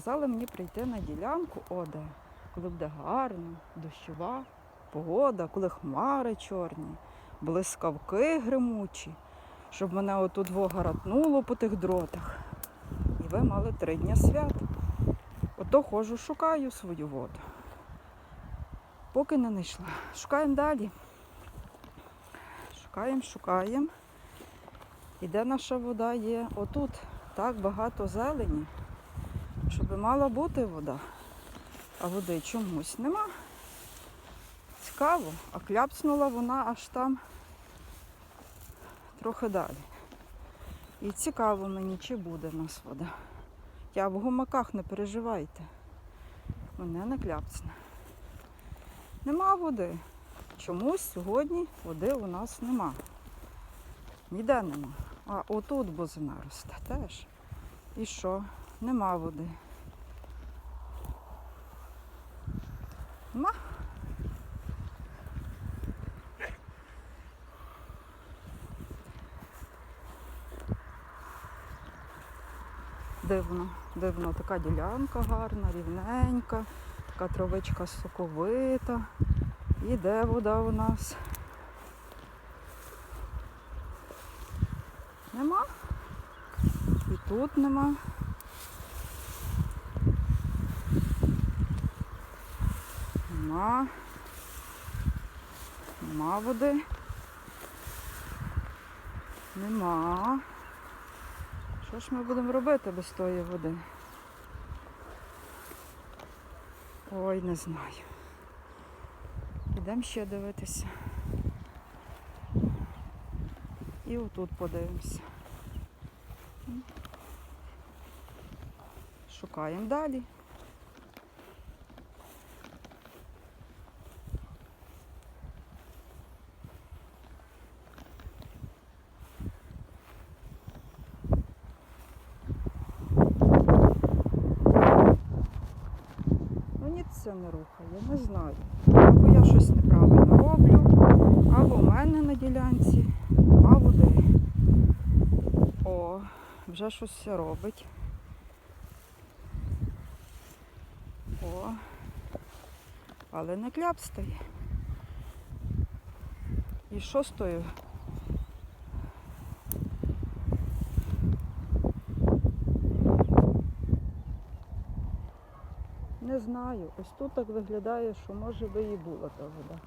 сказали мені прийти на ділянку, о, де, коли буде гарно, дощова погода, коли хмари чорні, блискавки гримучі, щоб мене отут вогоратнуло по тих дротах. І ви мали три дні свят. Ото ходжу, шукаю свою воду. Поки не знайшла. Шукаємо далі. Шукаємо, шукаємо. І де наша вода є? Отут так багато зелені, щоб мала бути вода. А води чомусь нема. Цікаво, а кляпснула вона аж там трохи далі. І цікаво мені, чи буде в нас вода. Я в гумаках не переживайте. Мене не кляпсне. Нема води. Чомусь сьогодні води у нас нема. Ніде нема. А отут бузина росте теж. І що? Нема води. Нема. Дивно, дивно, така ділянка гарна, рівненька, така травичка соковита. І де вода у нас? Нема. І тут нема. Нема. Нема води. Нема. Що ж ми будемо робити без тої води? Ой, не знаю. Ідемо ще дивитися. І отут подивимося. Шукаємо далі. Це не рухає, не знаю. Або я щось неправильно роблю, або в мене на ділянці нема води. О, вже щось робить. О, але не кляпстає. І що з тою? Знаю. Ось тут так виглядає, що може би і була та вода.